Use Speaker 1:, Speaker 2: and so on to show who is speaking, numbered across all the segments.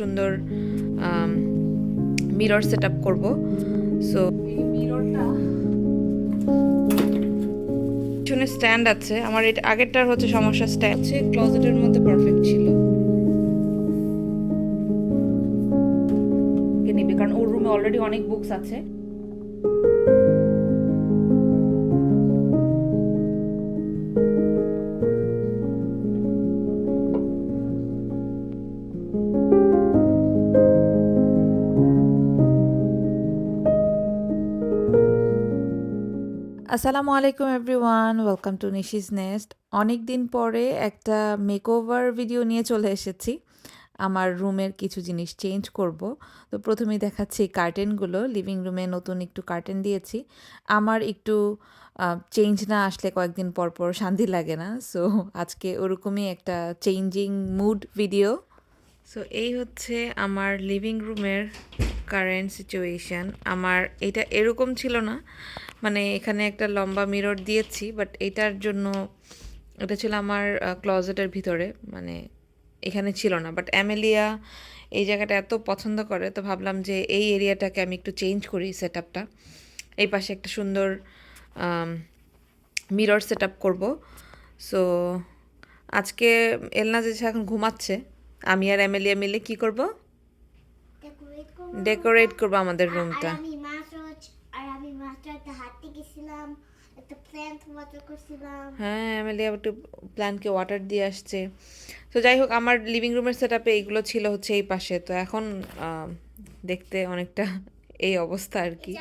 Speaker 1: সুন্দর mirror set up করব। So মিররটা পিছনে স্ট্যান্ড আছে। আমার এটা আগেরটার হচ্ছে সমস্যা স্ট্যান্ড হচ্ছে ক্লোজেটের মধ্যে পারফেক্ট ছিল। নিবে, কারণ ওর রুমে অলরেডি অনেক বুকস আছে। আসসালামু আলাইকুম everyone, welcome to Nishi's nest. অনেক দিন পরে একটা মেকওভার ভিডিও নিয়ে চলে এসেছি। আমার রুমের কিছু জিনিস চেঞ্জ করব। তো প্রথমেই দেখাচ্ছি কার্টেনগুলো, লিভিং রুমে নতুন একটু কার্টেন দিয়েছি। আমার একটু চেঞ্জ না আসলে কয়েকদিন পর পর শান্তি লাগে না। সো আজকে ওরকমই একটা চেঞ্জিং মুড ভিডিও। সো এই হচ্ছে আমার লিভিং রুমের কারেন্ট সিচুয়েশান আমার এটা এরকম ছিল না। মানে এখানে একটা লম্বা মিরর দিয়েছি বাট এটার জন্য এটা ছিল আমার ক্লজেটের ভিতরে মানে এখানে ছিল না। বাট অ্যামেলিয়া এই জায়গাটা এত পছন্দ করে, তো ভাবলাম যে এই এরিয়াটাকে আমি একটু চেঞ্জ করি সেট আপটা এই পাশে একটা সুন্দর মিরর সেট আপ করব। সো আজকে এলনা যে এখন ঘুমাচ্ছে, আমি আর অ্যামেলিয়া মিলে কি করব?
Speaker 2: ডেকোরেট করব
Speaker 1: আমাদের রুমটা
Speaker 2: আমি মাছ আর আমি মাছ একটা হাঁটতে গেছিলাম একটা প্ল্যান্ট ওয়াটার করছিলাম।
Speaker 1: হ্যাঁ অ্যামেলিয়া একটু প্ল্যানকে ওয়াটার দিয়ে আসছে। তো যাই হোক আমার লিভিং রুমের সেট আপে এইগুলো ছিল হচ্ছে এই পাশে। তো এখন দেখতে অনেকটা এই অবস্থা আর কি।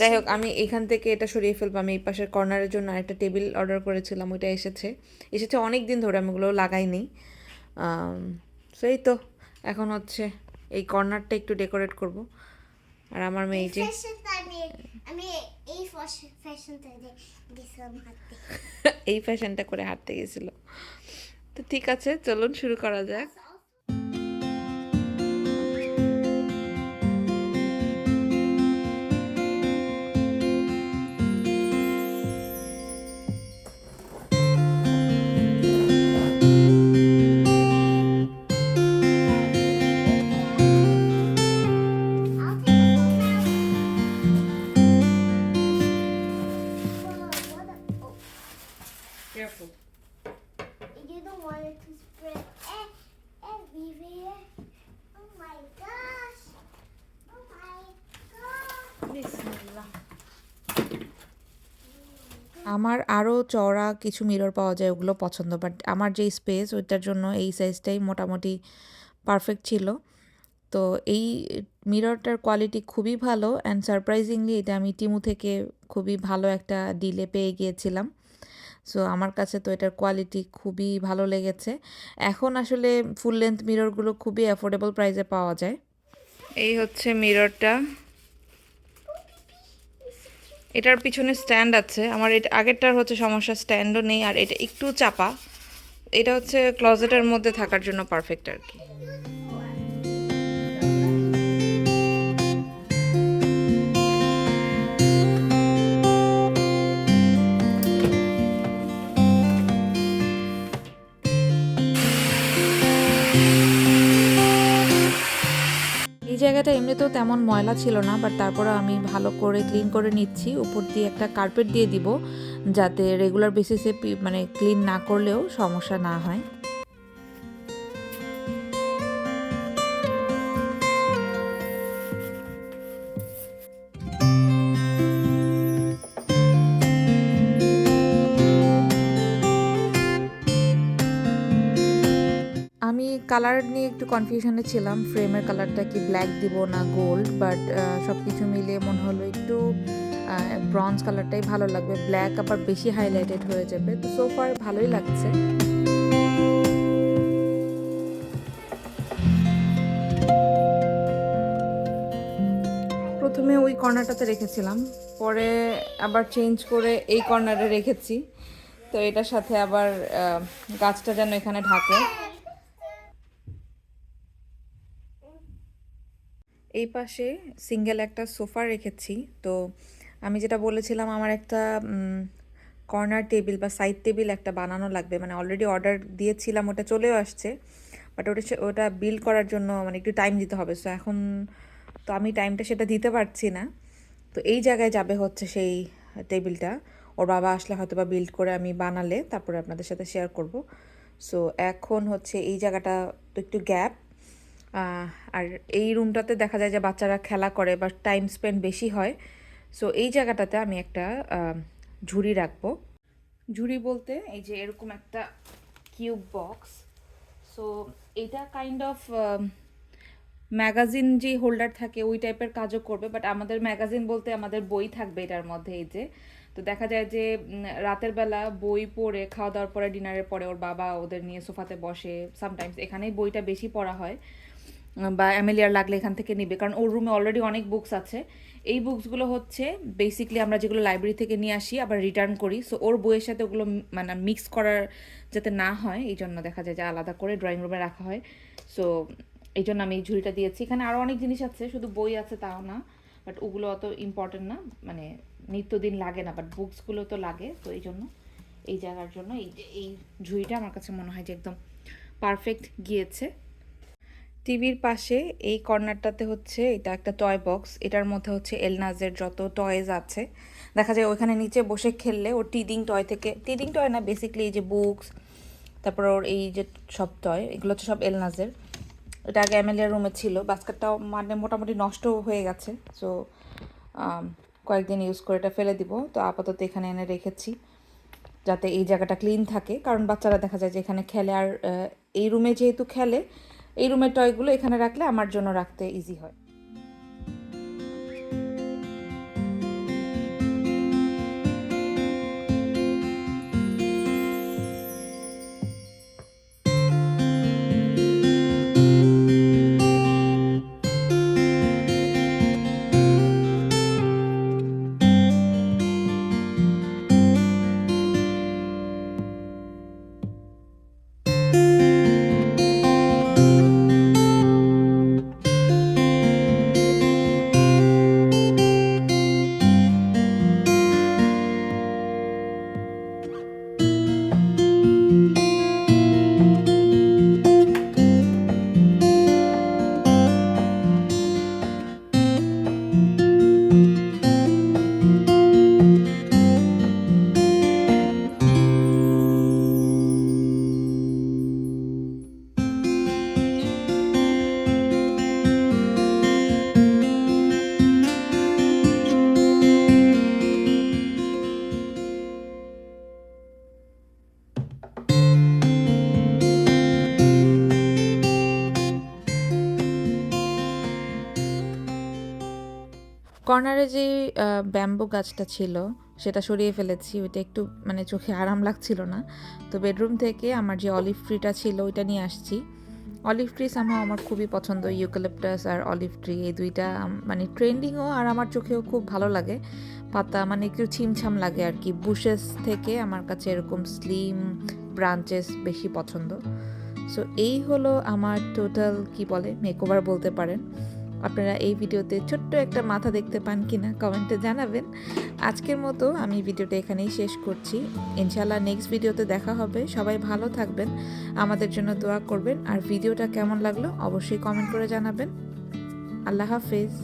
Speaker 1: যাই হোক আমি এখান থেকে এটা সরিয়ে ফেলব। আমি এই পাশের কর্নারের জন্য একটা টেবিল অর্ডার করেছিলাম ওইটা এসেছে। এসেছে অনেক দিন ধরে আমি ওগুলো লাগাইনি। সো এই তো এখন হচ্ছে এই কর্নারটা একটু ডেকোরেট করব। আর আমার মেয়ে যে
Speaker 2: এই ফ্যাশনটা
Speaker 1: করে হাঁটতে গেছিল। তো ঠিক আছে চলুন শুরু করা যাক। আমার আরও চওড়া কিছু মিরর পাওয়া যায় ওগুলো পছন্দ বাট আমার যে স্পেস ওইটার জন্য এই সাইজটাই মোটামুটি পারফেক্ট ছিল। তো এই মিররটার কোয়ালিটি খুবই ভালো অ্যান্ড সারপ্রাইজিংলি এটা আমি টিমু থেকে খুবই ভালো একটা ডিলে পেয়ে গিয়েছিলাম। সো আমার কাছে তো এটার কোয়ালিটি খুবই ভালো লেগেছে। এখন আসলে ফুল লেন্থ মিররগুলো খুবই অ্যাফোর্ডেবল প্রাইসে পাওয়া যায়। এই হচ্ছে মিররটা এটার পিছনে স্ট্যান্ড আছে। আমার এটা, আগেরটার হচ্ছে সমস্যা স্ট্যান্ডও নেই, আর এটা একটু চাপা। এটা হচ্ছে ক্লজেটের মধ্যে থাকার জন্য পারফেক্ট আর কি। জায়গাটা এমনিতেও তেমন ময়লা ছিল না বাট তারপরে আমি ভালো করে ক্লিন করে নিচ্ছি। উপর দিয়ে একটা কার্পেট দিয়ে দিব, যাতে রেগুলার বেসিসে মানে ক্লিন না করলেও সমস্যা না হয়। কালার নিয়ে একটু কনফিউশনে ছিলাম। ফ্রেমের কালারটা কি ব্ল্যাক দিব না গোল্ড বাট সব কিছু মিলিয়ে মনে হলো একটু ব্রঞ্জ কালারটাই ভালো লাগবে। ব্ল্যাক আবার বেশি হাইলাইটেড হয়ে যাবে। তো সোফার ভালোই লাগছে। প্রথমে ওই কর্নারটাতে রেখেছিলাম। পরে আবার চেঞ্জ করে এই কর্নারে রেখেছি। তো এটার সাথে আবার গাছটা যেন এখানে ঢাকে। এই পাশে সিঙ্গেল একটা সোফা রেখেছি। তো আমি যেটা বলেছিলাম, আমার একটা কর্নার টেবিল বা সাইড টেবিল একটা বানানো লাগবে। মানে অলরেডি অর্ডার দিয়েছিলাম, ওটা চলেও আসছে। বাট ওটা ওটা বিল্ড করার জন্য মানে একটু টাইম দিতে হবে। সো এখন তো আমি টাইমটা সেটা দিতে পারছি না। তো এই জায়গায় যাবে হচ্ছে সেই টেবিলটা। ওর বাবা আসলে হয়তো বা বিল্ড করে আমি বানালে, তারপরে আপনাদের সাথে শেয়ার করব। সো এখন হচ্ছে এই জায়গাটা, তো একটু গ্যাপ আর এই রুমটাতে দেখা যায় যে বাচ্চারা খেলা করে বা টাইম স্পেন্ড বেশি হয়। সো এই জায়গাটাতে আমি একটা ঝুড়ি রাখব। ঝুড়ি বলতে এই যে এরকম একটা কিউব বক্স সো এটা কাইন্ড অফ ম্যাগাজিন যে হোল্ডার থাকে, ওই টাইপের কাজও করবে বাট আমাদের ম্যাগাজিন বলতে আমাদের বই থাকবে এটার মধ্যে এই যে। তো দেখা যায় যে রাতের বেলা বই পড়ে, খাওয়া দাওয়ার পরে ডিনারের পরে ওর বাবা ওদের নিয়ে সোফাতে বসে সামটাইমস এখানেই বইটা বেশি পড়া হয়। বা অ্যামেলিয়ার লাগলে এখান থেকে নিবে। কারণ ওর রুমে অলরেডি অনেক বুকস আছে। এই বুকসগুলো হচ্ছে বেসিকলি আমরা যেগুলো লাইব্রেরি থেকে নিয়ে আসি, আবার রিটার্ন করি। সো ওর বইয়ের সাথে ওগুলো মানে মিক্স করার যাতে না হয়, এই জন্য দেখা যায় যে আলাদা করে ড্রয়িং রুমে রাখা হয়। সো এই জন্য আমি এই ঝুড়িটা দিয়েছি। এখানে আরও অনেক জিনিস আছে, শুধু বই আছে তাও না বাট ওগুলো অত ইম্পর্টেন্ট না। মানে নিত্যদিন লাগে না বাট বুকসগুলো তো লাগে। তো এই জন্য এই জায়গার জন্য এই এই ঝুড়িটা আমার কাছে মনে হয় যে একদম পারফেক্ট গিয়েছে। টিভির পাশে এই কর্নারটাতে হচ্ছে এটা একটা টয় বক্স এটার মধ্যে হচ্ছে এলনাজের যত টয়েজ আছে। দেখা যায় ওইখানে নিচে বসে খেললে ওর টিডিং টয় থেকে টিডিং টয় না বেসিক্যালি এই যে বুকস তারপর ওর এই যে সব টয় এগুলো হচ্ছে সব এলনাজের এটা আগে এমএলএর রুমে ছিল, বাস্কেটটাও মানে মোটামুটি নষ্ট হয়ে গেছে। সো কয়েকদিন ইউজ করে এটা ফেলে দিব। তো আপাতত এখানে এনে রেখেছি, যাতে এই জায়গাটা ক্লিন থাকে। কারণ বাচ্চারা দেখা যায় যে এখানে খেলে আর এই রুমে যেহেতু খেলে এই রুমের টয়গুলো এখানে রাখলে আমার জন্য রাখতে ইজি হয়। কর্নারে যে ব্যাম্বু গাছটা ছিল, সেটা সরিয়ে ফেলেছি। ওইটা একটু মানে চোখে আরাম লাগছিল না। তো বেডরুম থেকে আমার যে অলিভ ট্রিটা ছিল, ওইটা নিয়ে আসছি। অলিভ ট্রি সামহাও আমার খুবই পছন্দ, ইউক্যালিপটাস আর অলিভ ট্রি। এই দুইটা মানে ট্রেন্ডিংও আর আমার চোখেও খুব ভালো লাগে। পাতা মানে একটু ছিমছাম লাগে আর কি। বুশেস থেকে আমার কাছে এরকম স্লিম ব্রাঞ্চেস বেশি পছন্দ। সো এই হলো আমার টোটাল কি বলে মেকওভার বলতে পারেন। আপনারা এই ভিডিওতে ছোট্ট একটা মাথা দেখতে পান কি না কমেন্টে জানাবেন। আজকের মতো আমি ভিডিওটা এখানেই শেষ করছি। ইনশাল্লাহ নেক্সট ভিডিওতে দেখা হবে। সবাই ভালো থাকবেন, আমাদের জন্য দোয়া করবেন। আর ভিডিওটা কেমন লাগল অবশ্যই কমেন্ট করে জানাবেন। আল্লাহ হাফিজ।